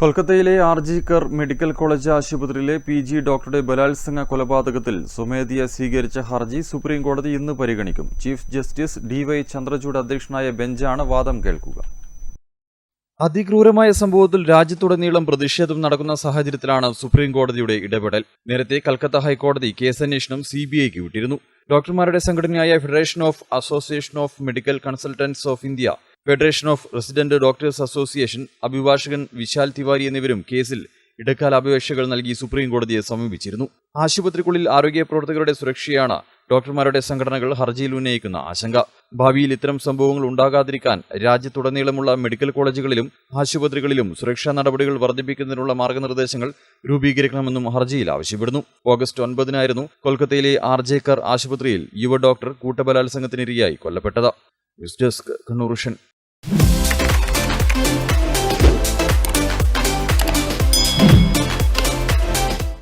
കൊൽക്കത്തയിലെ R G Kar medical college ആശുപത്രിയിലെ P G ഡോക്ടറുടെ ബലാത്സംഗ കൊലപാതകത്തിൽ സ്വമേധയ സ്വീകരിച്ച ഹർജി സുപ്രീം കോടതി ഇന്ന് പരിഗണിക്കും. Chief justice D Y Chandrachud അധ്യക്ഷനായ ബെഞ്ചാണ് വാദം കേൾക്കുക. അതിക്രൂരമായ സംഭവത്തിൽ രാജ്യത്തുടനീളം പ്രതിഷേധം നടക്കുന്ന സാഹചര്യത്തിലാണ് സുപ്രീം കോടതിയുടെ ഇടപെടൽ. നേരത്തെ കൽക്കത്ത ഹൈക്കോടതി കേസന്വേഷണം സി ബി ഐക്ക് വിട്ടിരുന്നു. ഡോക്ടർമാരുടെ സംഘടനയായ federation of association of medical consultants of India federation of resident doctors association അഭിഭാഷകൻ വിശാൽ തിവാരി എന്നിവരും കേസിൽ ഇടക്കാല അപേക്ഷകൾ നൽകി സുപ്രീം കോടതിയെ സമീപിച്ചിരുന്നു. ആശുപത്രിക്കുള്ളിൽ ആരോഗ്യ പ്രവർത്തകരുടെ സുരക്ഷയാണ് ഡോക്ടർമാരുടെ സംഘടനകൾ ഹർജിയിൽ ഉന്നയിക്കുന്ന ആശങ്ക. ഭാവിയിൽ ഇത്തരം സംഭവങ്ങൾ ഉണ്ടാകാതിരിക്കാൻ രാജ്യത്തുടനീളമുള്ള മെഡിക്കൽ കോളേജുകളിലും ആശുപത്രികളിലും സുരക്ഷാ നടപടികൾ വർദ്ധിപ്പിക്കുന്നതിനുള്ള മാർഗനിർദ്ദേശങ്ങൾ രൂപീകരിക്കണമെന്നും ഹർജിയിൽ ആവശ്യപ്പെടുന്നു. ഓഗസ്റ്റ് ഒൻപതിനായിരുന്നു കൊൽക്കത്തയിലെ ആർ ജെ കർ ആശുപത്രിയിൽ യുവ ഡോക്ടർ കൂട്ടബലാത്സംഗത്തിനിരയായി കൊല്ലപ്പെട്ടത്. News desk Kannur you.